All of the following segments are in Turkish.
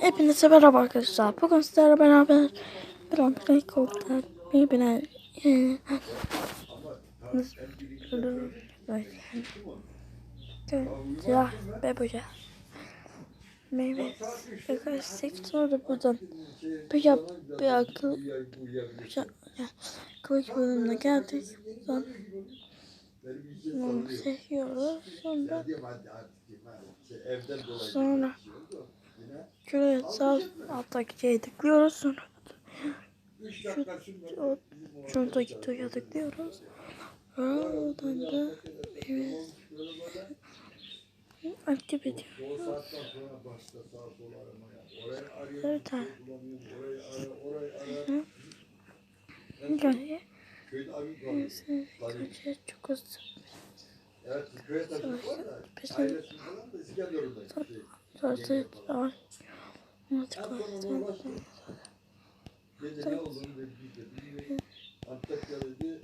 Hepinize merhaba arkadaşlar. Bugün sizlerle beraber bir Amerika korktular. Birbirine eee, ya bebeğe meyve birkaç sekiz sonra buradan bir yap bir akıl kılıç bölümüne geldik buradan bunu seviyoruz sonra sonra şöyle sağ alttaki şeye tıklıyoruz sonra şu o, şuradaki tuya tıklıyoruz. Oradan da evet. Aktif ediyoruz bir tane yani neyse, çok hızlı Gece ne olduğunu da. Antakya'da dedi,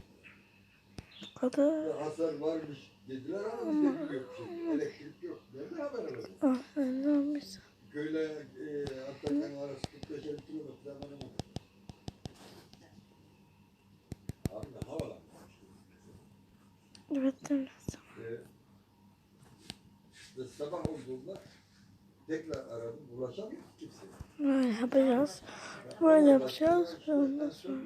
Kadar. hasar varmış dediler ama bizde yok şey. Elektrik yok. Nereden haber alalım? Ah, ne olmuş? Köyle e, Antakya'nın arası 45 kilometre hemen hemen. Abi havalar. Evet, evet. E, işte sabah olduğunda tekrar aradım. Ulaşamıyor kimse. Böyle yapacağız. Böyle yapacağız. ve Ondan sonra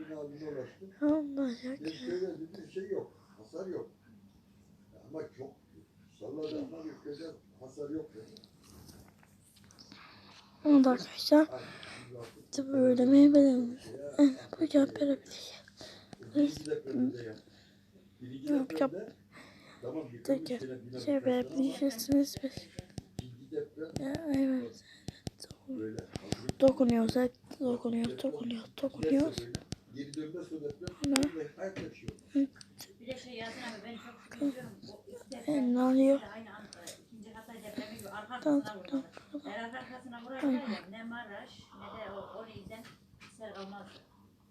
anlayacak. Köyde bir şey yok. Hasar yok. Ama çok salladı ama köyde hasar yok. Onu da arkadaşlar. İşte böyle meyvelerimiz. Bu cevap verebilecek. Birinci depremde ya. Birinci Ne yapacağım? Depremde tamam bir Tek sene bina verebileceksiniz. biz. İkinci deprem Ya, evet. Dokunuyoruz. hep Dokunuyoruz. Dokunuyoruz. Dokunuyoruz. Geri o bir de şey Yasin abi ben çok üzülüyorum. O E, ne oluyor? Tamam, tamam. arka arkasına vurarlar ne Maraş ne de o Ori'den sel olmazdı.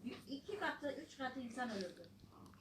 Y- İki katı, üç katı insan ölürdü.